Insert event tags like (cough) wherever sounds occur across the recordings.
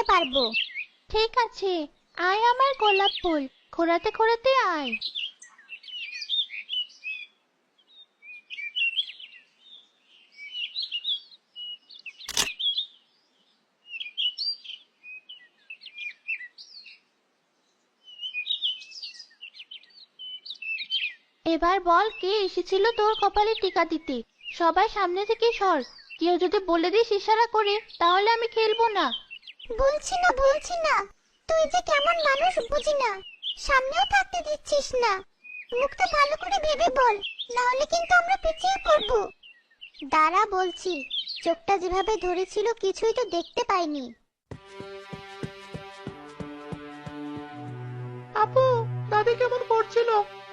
দিতে পারব। ঠিক আছে, আয় আমার গোলাপ ফুল, খোরাতে খোরাতে আয়। এবার বল কে এসেছিল তোর কপালে টিকা দিতে? সবাই সামনে থেকে সর। কেউ যদি বলে দিস ইশারা করে, তাহলে আমি খেলব না। বলছি না বলছি না। তুই যে কেমন মানুষ বুঝি না। সামনেও থাকতে দিচ্ছিস না। মুখটা ভালো করে ভেবে বল না হলে কিন্তু আমরা পিছিয়ে পড়ব। দাঁড়া বলছি চোখটা যেভাবে ধরেছিল কিছুই তো দেখতে পাইনি। আপু দাদি কেমন করছিল?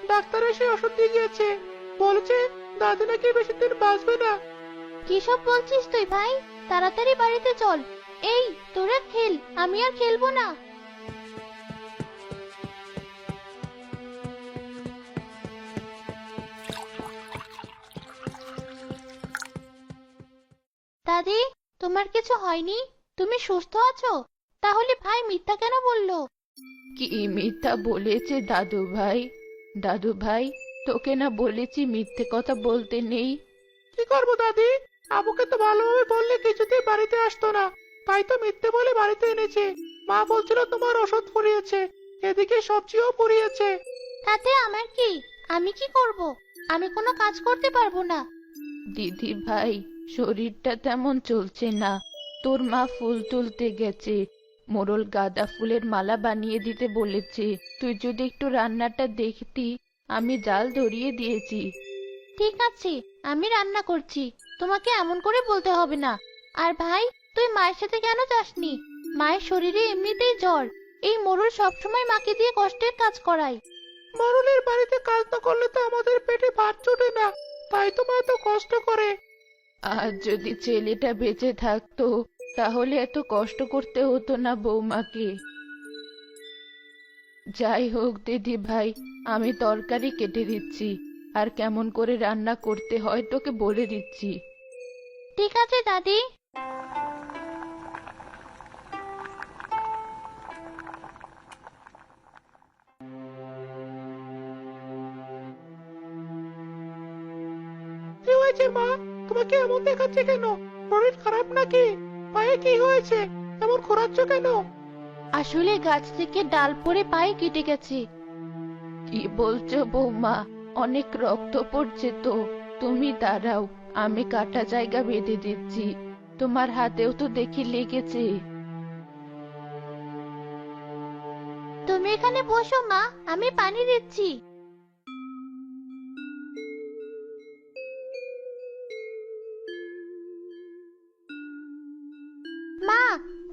ডাক্তার এসে ওষুধ দিয়ে গিয়েছে। বলেছে দাদি নাকি বেশি দিন বাঁচবে না। কিসব বলছিস তুই ভাই? তাড়াতাড়ি বাড়িতে চল। এই তোরা খেল আমি আর খেলব না। দাদি তোমার কিছু হয়নি? তুমি সুস্থ আছো? তাহলে ভাই মিথ্যা কেন বলল? কি মিথ্যা বলেছে দাদু ভাই দাদু ভাই তোকে না বলেছি মিথ্যে কথা বলতে নেই। কি করব দাদি? আবুকে তো ভালোভাবে বললে কিছুতেই বাড়িতে আসতো না। তাই তো মিথ্যে বলে বাড়িতে এনেছে। মা বলছিল তোমার ওষুধ ফুরিয়েছে। এদিকে সবজিও ফুরিয়েছে। তাতে আমার কি? আমি কি করব? আমি কোনো কাজ করতে পারব না। দিদি ভাই শরীরটা তেমন চলছে না। তোর মা ফুল তুলতে গেছে। মোরল গাঁদা ফুলের মালা বানিয়ে দিতে বলেছে। তুই যদি একটু রান্নাটা দেখতি আমি জাল ধরিয়ে দিয়েছি। ঠিক আছে আমি রান্না করছি। তোমাকে এমন করে বলতে হবে না। আর ভাই তুই মায়ের সাথে কেন যাসনি? মায়ের শরীরে এমনিতেই জ্বর। এই মোরল সবসময় মাকে দিয়ে কষ্টের কাজ করায়। মরলের বাড়িতে কাজ না করলে তো আমাদের পেটে ভাত জোটে না। তাই তো মা এত কষ্ট করে। আর যদি ছেলেটা বেঁচে থাকতো তাহলে এত কষ্ট করতে হতো না বৌমাকে। যাই হোক দিদি ভাই আমি তরকারি কেটে দিচ্ছি। আর কেমন করে রান্না করতে হয় তোকে বলে দিচ্ছি। ঠিক আছে দাদি। এমন দেখাচ্ছে কেন? শরীর খারাপ নাকি? পায়ে কি হয়েছে? এমন খোরাচ্ছ কেন? আসলে গাছ থেকে ডাল পড়ে পায়ে কেটে গেছে। কি বলছো বৌমা? অনেক রক্ত পড়ছে তো। তুমি দাঁড়াও আমি কাটা জায়গা বেঁধে দিচ্ছি। তোমার হাতেও তো দেখি লেগেছে। তুমি এখানে বসো মা আমি পানি দিচ্ছি।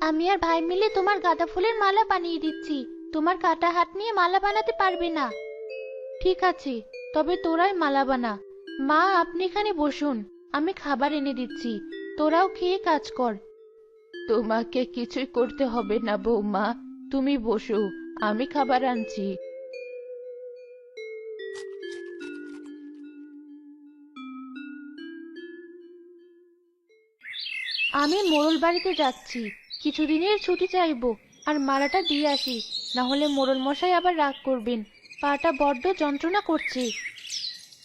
আমি আর ভাই মিলে তোমার গাঁদা ফুলের মালা বানিয়ে দিচ্ছি। তোমার কাটা হাত নিয়ে মালা বানাতে পারবে না। ঠিক আছে তবে তোরাই মালা বানা। মা আপনি এখানে বসুন। আমি খাবার এনে দিচ্ছি। তোরাও খেয়ে কাজ কর। তোমাকে কিছুই করতে হবে না বৌমা। তুমি বসো আমি খাবার আনছি। আমি মোরল বাড়িতে যাচ্ছি। কিছুদিনের ছুটি চাইব আর মালাটা দিয়ে আসি। না হলে মোড়ল মশাই আবার রাগ করবেন। পাটা বড্ড যন্ত্রণা করছে।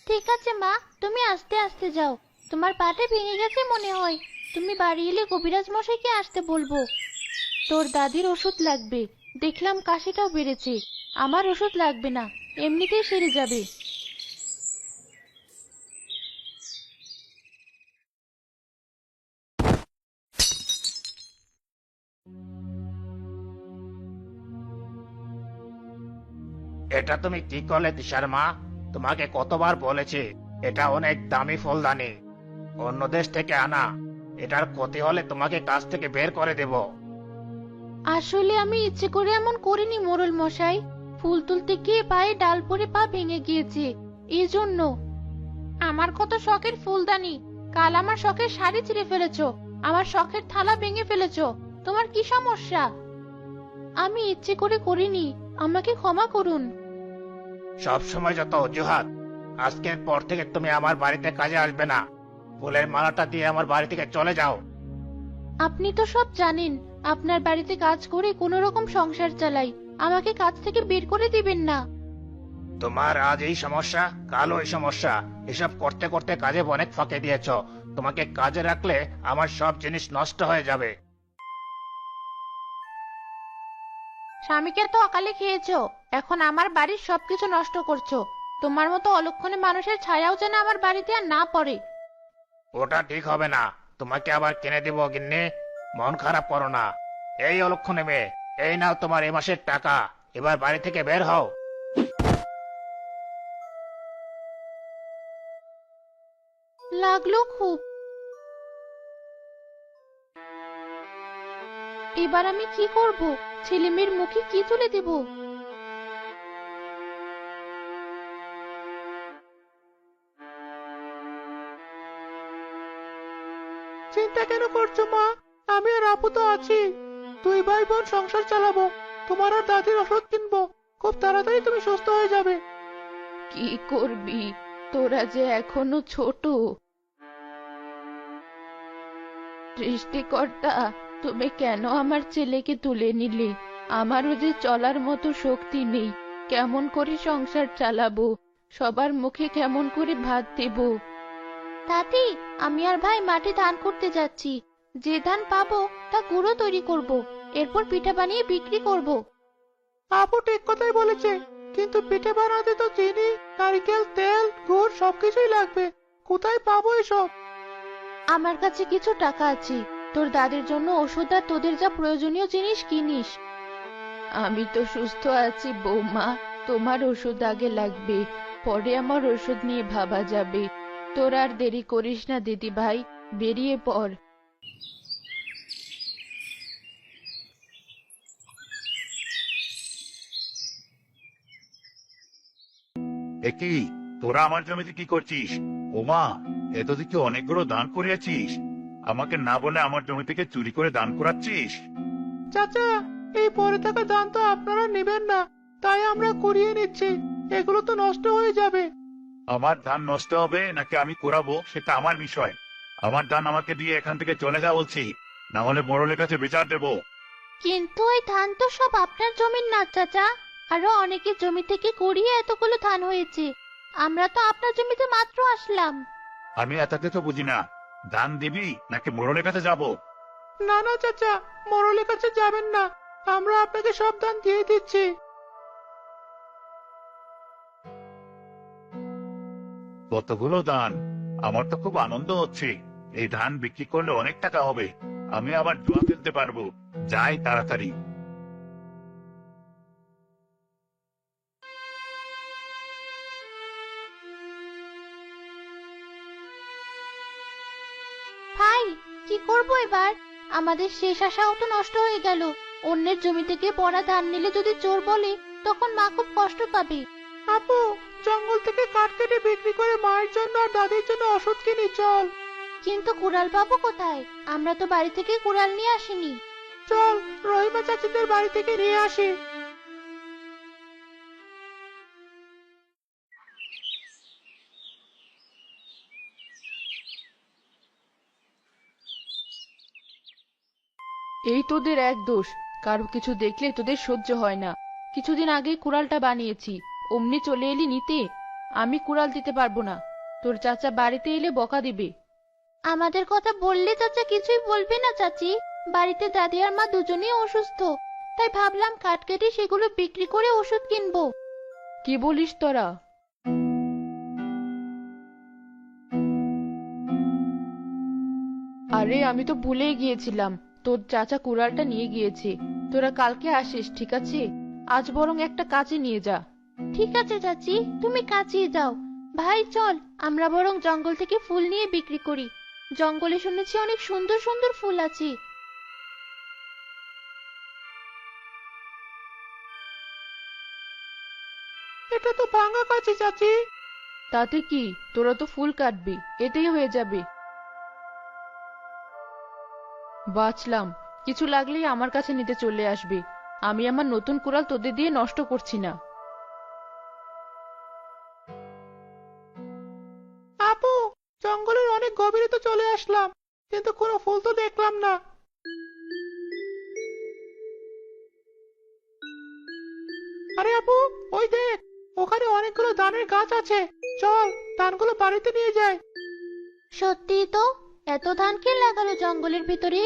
ঠিক আছে মা তুমি আস্তে আস্তে যাও। তোমার পাটা ভেঙে গেছে মনে হয়। তুমি বাড়ি এলে কবিরাজ মশাইকে আসতে বলব। তোর দাদির ওষুধ লাগবে। দেখলাম কাশিটাও বেড়েছে। আমার ওষুধ লাগবে না। এমনিতেই সেরে যাবে। এটা তুমি কি করলে দিশার মা। তোমাকে কতবার বলেছি, এটা অনেক দামি ফুলদানি। অন্য দেশ থেকে আনা। এটার ক্ষতি হলে তোমাকে কাজ থেকে বের করে দেব। আসলে আমি ইচ্ছে করে এমন করিনি, মোরল মশাই। ফুল তুলতে গিয়ে পায়ে ডাল পড়ে পা ভেঙে গিয়েছে। এই জন্য। আমার কত শখের ফুলদানি। কাল আমার শখের শাড়ি ছিঁড়ে ফেলেছো। আমার শখের থালা ভেঙে ফেলেছো। তোমার কি সমস্যা? আমি ইচ্ছে করে করিনি। আমাকে ক্ষমা করুন। সব সময় যত অজুহাত আজকের পর থেকে তুমি আমার বাড়িতে কাজে আসবে না। ফুলের মালাটা দিয়ে আমার বাড়ি থেকে চলে যাও। আপনি তো সব জানেন আপনার বাড়িতে কাজ করে কোনো রকম সংসার চালাই আমাকে কাজ থেকে বের করে দিবেন না। তোমার আজ এই সমস্যা কাল ওই সমস্যা এসব করতে করতে কাজে অনেক ফাঁকে দিয়েছ। তোমাকে কাজে রাখলে আমার সব জিনিস নষ্ট হয়ে যাবে। স্বামীকে তো অকালে খেয়েছো। এখন আমার বাড়ির সবকিছু নষ্ট করছ। তোমার মতো অলক্ষণে মানুষের ছায়াও যেন আমার বাড়িতে আর না পড়ে। ওটা ঠিক হবে না। তোমাকে আবার কিনে দিব গিন্নি। মন খারাপ করো না। এই অলক্ষণে মেয়ে এই নাও তোমার এ মাসের টাকা। এবার বাড়ি থেকে বের হও। লাগল খুব। এবার আমি কি করব? ছেলে মেয়ের মুখে কি তুলে দেব? চিন্তা কেন করছ মা? আমি আর আপু তো আছি। দুই ভাই বোন সংসার চালাবো। তোমার আর দাদির ওষুধ কিনবো। খুব তাড়াতাড়ি তুমি সুস্থ হয়ে যাবে। কি করবি? তোরা যে এখনও ছোট। সৃষ্টিকর্তা তুমি কেন আমার ছেলেকে তুলে নিলে? আমারও যে চলার মতো শক্তি নেই। কেমন করে সংসার চালাবো? সবার মুখে কেমন করে ভাত দেবো? দাদি আমি আর ভাই মাঠে ধান করতে যাচ্ছি। যে ধান পাবো তা গুঁড়ো তৈরি করব। এরপর পিঠা বানিয়ে বিক্রি করব। আপু ঠিক কথাই বলেছে। কিন্তু পিঠে বানাতে তো চিনি নারকেল তেল গুড় সবকিছুই লাগবে। কোথায় পাবো এসব? আমার কাছে কিছু টাকা আছে। তোর দাদির জন্য ওষুধ আর তোদের যা প্রয়োজনীয় জিনিস কিনিস। আমি তো সুস্থ আছি বৌমা, তোমার ওষুধ আগে লাগবে, পরে আমার ওষুধ নিয়ে ভাবা যাবে। তোর আর দেরি করিস না দিদি ভাই বেরিয়ে পড়। একই তোরা আমার জমিতে কি করছিস? ওমা, এত দিকে অনেকগুলো দান করিয়াছিস। আমাকে না বলে আমার জমি থেকে চুরি করে দান করাচ্ছিস? চাচা এই পরে থাকা ধান তো আপনারা নেবেন না। তাই আমরা কুড়িয়ে নিচ্ছি। এগুলো তো নষ্ট হয়ে যাবে। আমার ধান নষ্ট হবে নাকি আমি করাবো সেটা আমার বিষয়। আমার ধান আমাকে দিয়ে এখান থেকে চলে যা বলছি। না হলে মোড়লের কাছে বিচার দেবো। কিন্তু এই ধান তো সব আপনার জমির না চাচা। আরও অনেকের জমি থেকে কুড়িয়ে এতগুলো ধান হয়েছে। আমরা তো আপনার জমিতে মাত্র আসলাম। আমি এটাতে তো বুঝি না। ধান দিবি নাকি মোড়লের কাছে যাব? না না চাচা মরলের কাছে যাবেন না। আমরা আপনাকে সব ধান দিয়ে দিচ্ছি। কতগুলো ধান আমার তো খুব আনন্দ হচ্ছে। এই ধান বিক্রি করলে অনেক টাকা হবে। আমি আবার জুয়া খেলতে পারব। যাই তাড়াতাড়ি। কি করব এবার? আমাদের শেষ আশাও তো নষ্ট হয়ে গেল। অন্যের জমি থেকে পড়া ধান নিলে যদি চোর বলে তখন মা খুব কষ্ট পাবে। আপু জঙ্গল থেকে কাঠ কেটে বিক্রি করে মায়ের জন্য আর দাদির জন্য ওষুধ কিনি চল। কিন্তু কুড়াল পাবো কোথায়? আমরা তো বাড়ি থেকে কুড়াল নিয়ে আসিনি। চল রহিমা চাচিদের বাড়ি থেকে নিয়ে আসি। এই তোদের এক দোষ। কারও কিছু দেখলে তোদের সহ্য হয় না। কিছুদিন আগেই কুড়ালটা বানিয়েছি। অমনি চলে এলি নিতে। আমি কুড়াল দিতে পারব না। তোর চাচা বাড়িতে এলে বকা দিবে। আমাদের কথা বললে চাচা কিছুই বলবে না চাচি। বাড়িতে দাদি আর মা দুজনেই অসুস্থ। তাই ভাবলাম কাঠ কেটে সেগুলো বিক্রি করে ওষুধ কিনবো। কি বলিস তোরা? আরে আমি তো ভুলেই গিয়েছিলাম। তোর চাচা কুড়ালটা নিয়ে গিয়েছে। তোরা কালকে আসিস ঠিক আছে? আজ বরং একটা কাজে নিয়ে যা। ঠিক আছে চাচি তুমি কাচিয়ে যাও। ভাই চল আমরা বরং জঙ্গল থেকে ফুল নিয়ে বিক্রি করি। জঙ্গলে শুনেছি অনেক সুন্দর সুন্দর ফুল আছে। এটা তো ভাঙা কাছে চাচি। তাতে কি? তোরা তো ফুল কাটবি এতেই হয়ে যাবে। বাঁচলাম। কিছু লাগলেই আমার কাছে নিতে চলে আসবে। আমি আমার নতুন কুড়াল তোদের দিয়ে নষ্ট করছি না। আপু জঙ্গলের অনেক গভীরে তো চলে আসলাম কিন্তু কোনো ফুল তো দেখলাম না। আরে আপু ওই দেখ ওখানে অনেকগুলো ধানের গাছ আছে। চল ধানগুলো বাড়িতে নিয়ে যাই। সত্যি তো এত ধান কে লাগালো জঙ্গলের ভিতরে?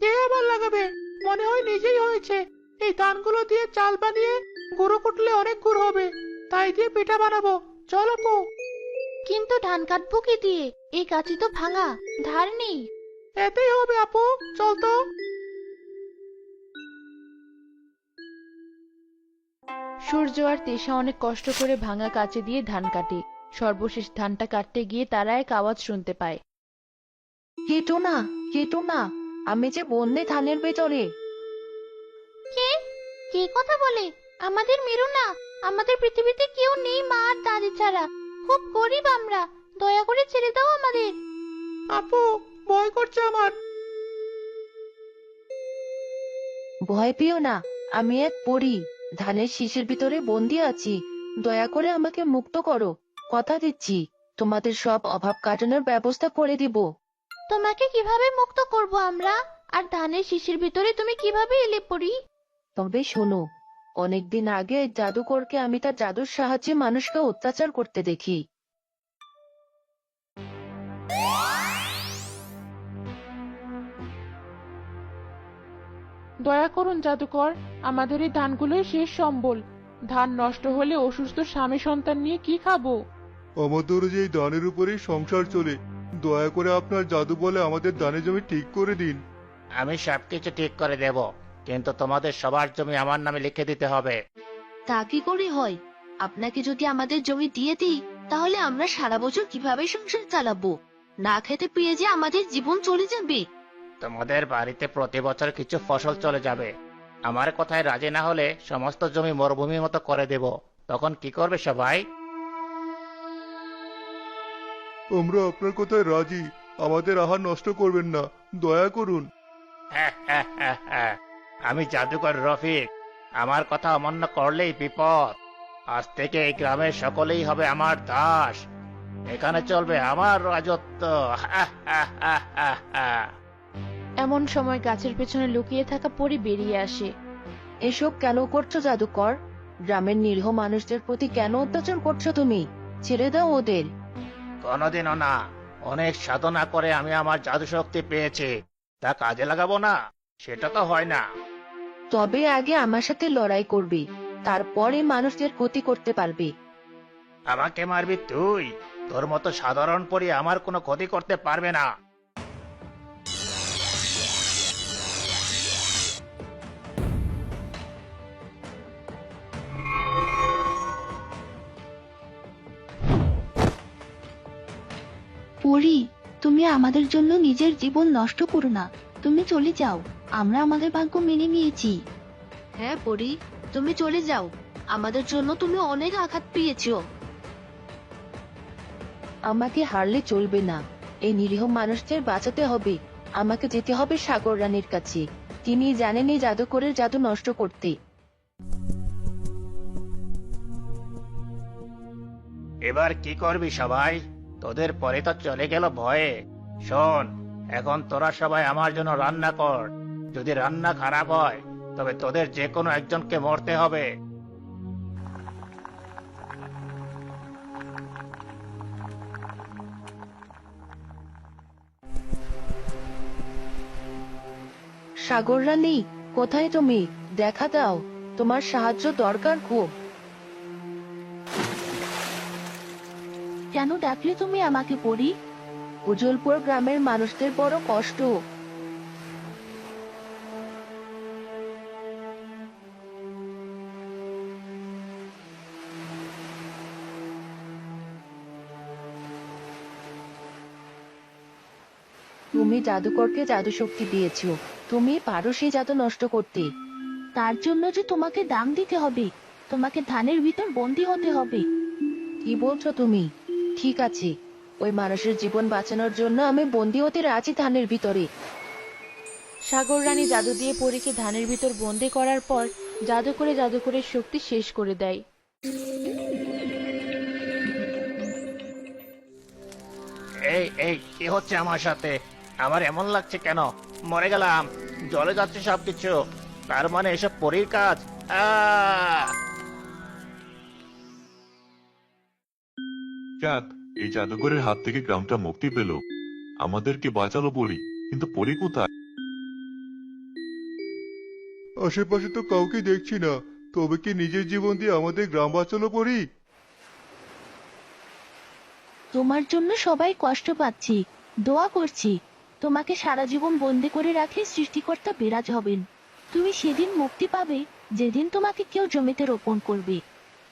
কে আবার লাগাবে? মনে হয় নিজেই হয়েছে। এই ধানগুলো দিয়ে চাল বানিয়ে গুঁড়ো কুটলে অনেক গুড় হবে। তাই দিয়ে পিঠা বানাবো। চল আপু কিন্তু ধান কাটবো কি দিয়ে? এই গাছি তো ভাঙা ধার নেই। এতেই হবে আপু। চল তো। সূর্য আর তেষা অনেক কষ্ট করে ভাঙা কাচে দিয়ে ধান কাটে। সর্বশেষ ধানটা কাটতে গিয়ে তারা এক আওয়াজ শুনতে পায়। কেটো না কেটো না। আমি যে বন্যে ধানের ভেতরে কে? কে কথা বলে? আমাদের মেরো না। আমাদের পৃথিবীতে কেউ নেই মা আর দাদি ছাড়া। খুব গরিব আমরা। দয়া করে ছেড়ে দাও আমাদের। আপু ভয় করছে আমার। ভয় পেও না। আমি এক পড়ি ধানের শীষের ভিতরে বন্দি আছি। দয়া করে আমাকে মুক্ত করো। কথা দিচ্ছি। তোমাদের সব অভাব কাটানোর ব্যবস্থা করে দিব। তোমাকে কীভাবে মুক্ত করব আমরা? আর ধানের শিশির ভিতরে তুমি কীভাবে এলে পড়ি তবে শোনো অনেকদিন আগে জাদুকরকে আমি তার জাদুর সাহায্যে মানুষকে অত্যাচার করতে দেখি। দয়া করুন জাদুকর আমাদের এই ধানগুলোই শেষ সম্বল। ধান নষ্ট হলে অসুস্থ স্বামী সন্তান নিয়ে কি খাব? আমাদের যে এই দানের উপরেই সংসার চলে। দয়া করে আপনার জাদু বলে আমাদের দানের জমি ঠিক করে দিন। আমি সবকিছু ঠিক করে দেব কিন্তু তোমাদের সবার জমি আমার নামে লিখে দিতে হবে। তা কি করে হয়? আপনাকে যদি আমাদের জমি দিয়ে দিই তাহলে আমরা সারা বছর কীভাবে সংসার চালাবো? না খেতে পেয়ে যে আমাদের জীবন চলে যাবে। তোমাদের বাড়িতে প্রতি বছর কিছু ফসল চলে যাবে। আমার কথায় রাজি না হলে সমস্ত জমি মরুভূমির মতো করে দেব। তখন কি করবে সবাই? আমরা আপনার কথায় রাজি। আমাদের আহার নষ্ট করবেন না। দয়া করুন। (laughs) আমি জাদুকর রফিক। আমার কথা অমান্য করলেই বিপদ। আজ থেকে এই গ্রামের সকলেই হবে আমার দাস। এখানে চলবে আমার রাজত্ব। (laughs) এমন সময় গাছের পেছনে লুকিয়ে থাকা পরি বেরিয়ে আসে। এসব কেন করছ জাদুকর? গ্রামের নিরীহ মানুষদের প্রতি কেন অত্যাচার করছ তুমি? ছেড়ে দাও ওদের। কোনোদিনও না। অনেক সাধনা করে আমি আমার জাদু শক্তি পেয়েছি। তা কাজে লাগাবো না? সেটা তো হয় না। তবে আগে আমার সাথে লড়াই করবি তারপরে মানুষদের ক্ষতি করতে পারবি। আমাকে মারবি তুই? তোর মতো সাধারণ পরি আমার কোনো ক্ষতি করতে পারবে না। পরি তুমি আমাদের জন্য নিজের জীবন নষ্ট করো না। তুমি চলে যাও। আমরা আমাদের ভাগ্য মেনে নিয়েছি। হ্যাঁ পরি তুমি চলে যাও। আমাদের জন্য তুমি অনেক আঘাত পেয়েছ। আমাকে হারলে চলবে না। এই নিরীহ মানুষদের বাঁচাতে হবে। আমাকে যেতে হবে সাগর রানীর কাছে। তিনি জানেন এই জাদুকরের জাদু নষ্ট করতে। এবার কি করবি সবাই? তোদের পরে তো চলে গেল ভয়ে। শোন, এখন তোরা সবাই আমার জন্য রান্না কর। যদি রান্না খারাপ হয়, তবে তোদের যে কোনো একজনকে মরতে হবে। সাগর রানী, কোথায় তুমি? দেখা দাও, তোমার সাহায্য দরকার খুব। কেন ডাকলে তুমি আমাকে পড়ি? উজ্জ্বলপুর গ্রামের মানুষদের বড় কষ্ট। তুমি জাদুকরকে জাদু শক্তি দিয়েছ। তুমি পারো সেই জাদু নষ্ট করতে। তার জন্য যে তোমাকে দাম দিতে হবে, তোমাকে ধানের ভিতর বন্দি হতে হবে। কি বলছো তুমি? ঠিক আছে। ওই মানুষের জীবন বাঁচানোর জন্য আমি বন্দি হতে রাজি ধানের ভিতরে। সাগর রানী জাদু দিয়ে পরীকে ধানের ভিতর বন্দি করার পর জাদু করে জাদু করে শক্তি শেষ করে দেয়। এই এই, কি হচ্ছে আমার সাথে? আমার এমন লাগছে কেন? মরে গেলাম, জলে যাচ্ছে সবকিছু। তার মানে এসব পরীর কাজ? আহ! যাক এই জাদুঘরের হাত থেকে গ্রামটা মুক্তি পেল। আমাদেরকে বাঁচালো পরি কিন্তু পরি কোথায়? আশেপাশে তো কাউকে দেখছি না। তবে কি নিজের জীবন দিয়ে আমাদের গ্রাম বাঁচালো পরি? তোমার জন্য সবাই কষ্ট পাচ্ছি দোয়া করছি। তোমাকে সারা জীবন বন্দি করে রাখে সৃষ্টিকর্তা বিরাজ হবেন। তুমি সেদিন মুক্তি পাবে যেদিন তোমাকে কেউ জমিতে রোপণ করবে।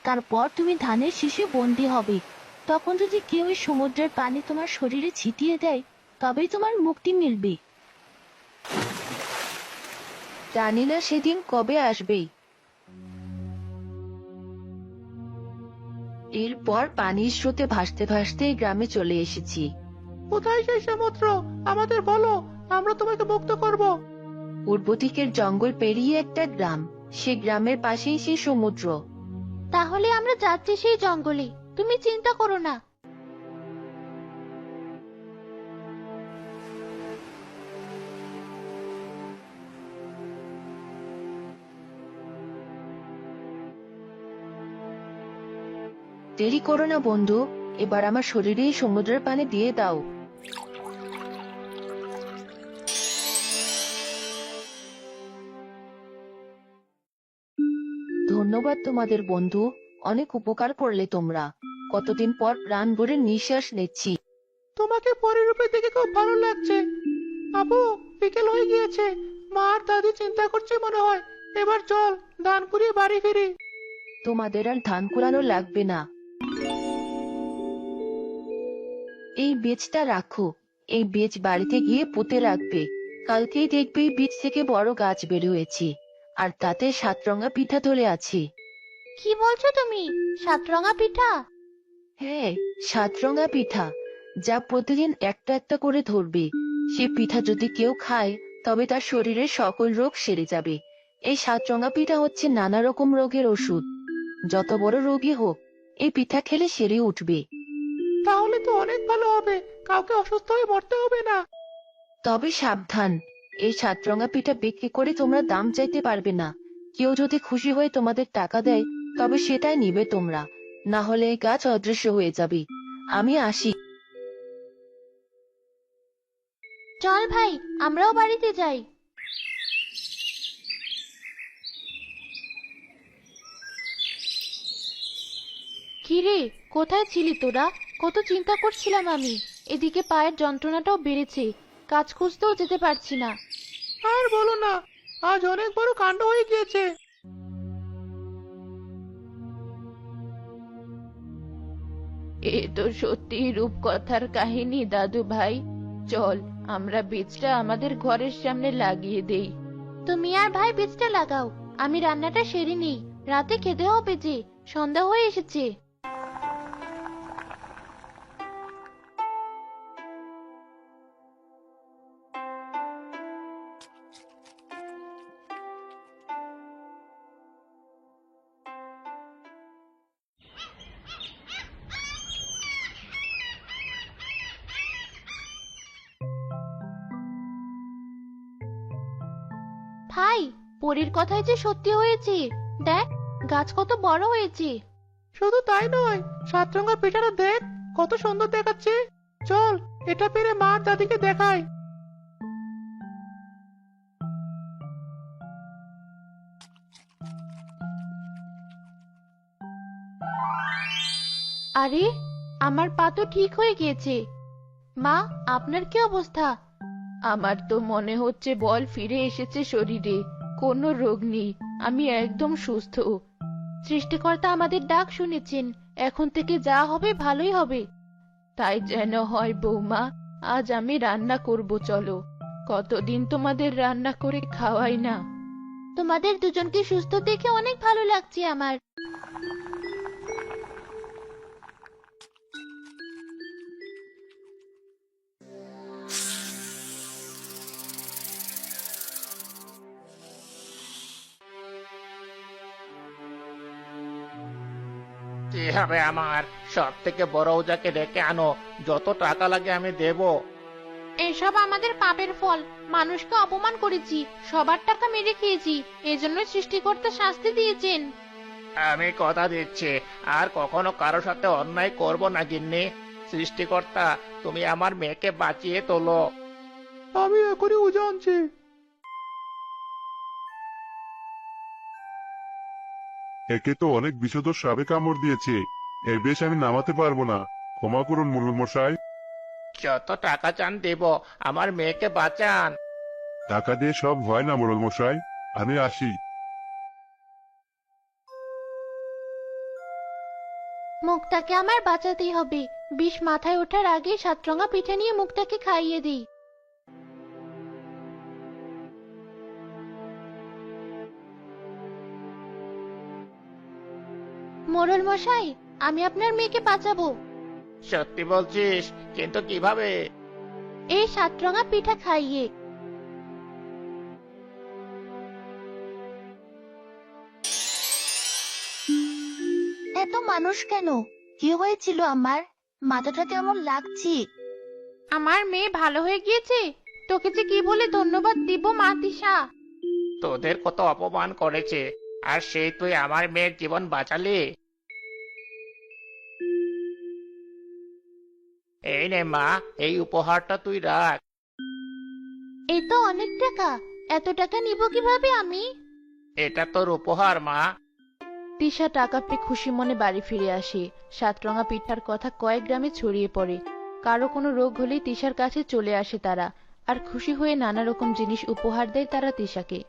তারপর তুমি ধানের শীষে বন্দি হবে। তখন যদি কেউ এই সমুদ্রের পানি তোমার শরীরে ছিটিয়ে দেয় তবেই তোমার মুক্তি মিলবে। জানি না সেদিন কবে আসবে এরপর পানির স্রোতে ভাসতে ভাসতে গ্রামে চলে এসেছি। কোথায় সেই সমুদ্র? আমাদের বলো আমরা তোমাকে মুক্ত করব। পূর্ব দিকের জঙ্গল পেরিয়ে একটা গ্রাম সে গ্রামের পাশেই সেই সমুদ্র। তাহলে আমরা যাচ্ছি সেই জঙ্গলে। তুমি চিন্তা করো না। দেরি করো না বন্ধু, এবার আমার শরীরে এই সমুদ্রের পানি দিয়ে দাও। ধন্যবাদ তোমাদের বন্ধু। অনেক উপকার করলে তোমরা। কতদিন পর প্রাণ ভরে নিঃশ্বাস নিচ্ছি। তোমাকে পরের রূপে দেখে খুব ভালো লাগছে। আপু বিকেল হয়ে গিয়েছে। মা আর দাদি চিন্তা করছে মনে হয় এবার চল ধান কুড়িয়ে বাড়ি ফিরি। তোমাদের আর ধান কুড়ানো লাগবে না। এই বীজটা রাখো। এই বীজ বাড়িতে গিয়ে পুঁতে রাখবে। কালকেই দেখবে বীজ থেকে বড় গাছ বের হয়েছে। আর তাতে সাতরঙা পিঠা ধরে আছে। কি বলছো তুমি? সাতরঙা পিঠা? হ্যাঁ সাতরঙা পিঠা। যা প্রতিদিন একটা একটা করে ধরবে। সে পিঠা যদি কেউ খায় তবে তার শরীরের সকল রোগ সেরে যাবে। এই সাতরঙা পিঠা হচ্ছে নানা রকম রোগের ওষুধ। যত বড় রোগী হোক এই পিঠা খেলে সেরে উঠবে। তাহলে তো অনেক ভালো হবে। কাউকে অসুস্থ হয়ে মরতে হবে না। তবে সাবধান। এই সাতরঙা পিঠা বিক্রি করে তোমরা দাম চাইতে পারবে না। কেউ যদি খুশি হয়ে তোমাদের টাকা দেয় তবে সেটাই নিবে তোমরা। না হলে গাছ অদৃশ্য হয়ে যাবে। আমি আসি। চল ভাই আমরাও বাড়িতে যাই। কিরে কোথায় ছিলি তোরা? কত চিন্তা করছিলাম আমি। এদিকে পায়ের যন্ত্রণাটাও বেড়েছে। কাজ খুঁজতেও যেতে পারছি না। আর বলো না আজ অনেক বড় কাণ্ড হয়ে গিয়েছে। এ তো সত্যি রূপকথার কাহিনী, দাদু ভাই। চল, আমরা বীজটা আমাদের ঘরের সামনে লাগিয়ে দেই। তুমি আর ভাই বীজটা লাগাও, আমি রান্নাটা সেরে নিই। রাতে খেতে হবে যে, সন্ধ্যা হয়ে এসেছে। ভাই পরীর কথাই যে সত্যি হয়েছে। দেখ গাছ কত বড় হয়েছে। শুধু তাই নয় সাতরঙা পিঠাটা দেখ কত সুন্দর দেখাচ্ছে। চল এটা পেরে মা দাদিকে দেখাই। আরে আমার পা তো ঠিক হয়ে গিয়েছে। মা আপনার কি অবস্থা? আমার তো মনে হচ্ছে বল ফিরে এসেছে শরীরে। কোনো রোগ নেই। আমি একদম সুস্থ। সৃষ্টিকর্তা আমাদের ডাক শুনেছেন। এখন থেকে যা হবে ভালোই হবে। তাই যেন হয় বৌমা, আজ আমি রান্না করব, চলো। কতদিন তোমাদের রান্না করে খাওয়াই না। তোমাদের দুজনকে সুস্থ দেখে অনেক ভালো লাগছে আমার। হবে আমার? সব থেকে বড় ওজাকে ডেকে আনো যত টাকা লাগে আমি দেব। এসব আমাদের পাপের ফল। মানুষকে অপমান করেছি সবার টাকা মেরে খেয়েছি এজন্য সৃষ্টিকর্তা শাস্তি দিয়েছেন। আমি কথা দিচ্ছি আর কখনো কারোর সাথে অন্যায় করব না গিন্নি। সৃষ্টিকর্তা তুমি আমার মেয়েকে বাঁচিয়ে তোলো। আমি এখনই ওজা একে তো অনেক বিষধর সাবে কামড় দিয়েছে। এর বেশ আমি নামাতে পারব না। ক্ষমা করুন মুরুল মশাই যত টাকা চান দেব আমার মেয়েকে বাঁচান। টাকা দিয়ে সব হয় না মোড়ল মশাই আমি আসি। মুক্তাকে আমার বাঁচাতেই হবে। বিষ মাথায় ওঠার আগে সাতরঙা পিঠে নিয়ে মুক্তাকে খাইয়ে দিই। মোরল মশাই আমি আপনার মেয়েকে বাঁচাবো। সত্যি বলছিস কিন্তু কীভাবে? এই সাতরঙা পিঠা খাইয়ে। এত মানুষ কেন? কি হয়েছিল আমার? মাথাটা কেমন লাগছে? আমার মেয়ে ভালো হয়ে গিয়েছে? তোকে যে কি বলে ধন্যবাদ দিব মা তিশা? তোদের কত অপমান করেছে আর সেই তুই আমার মেয়ের জীবন বাঁচালি? এই নে মা এই উপহারটা তুই রাখ। তো অনেক টাকা এত টাকা নিব কীভাবে আমি? এটা তোর উপহার মা। তিশা টাকা পেয়ে খুশি মনে বাড়ি ফিরে আসে। সাতরঙা পিঠার কথা কয়েক গ্রামে ছড়িয়ে পড়ে। কারও কোনো রোগ হলেই তিশার কাছে চলে আসে তারা। আর খুশি হয়ে নানা রকম জিনিস উপহার দেয় তারা তিশাকে।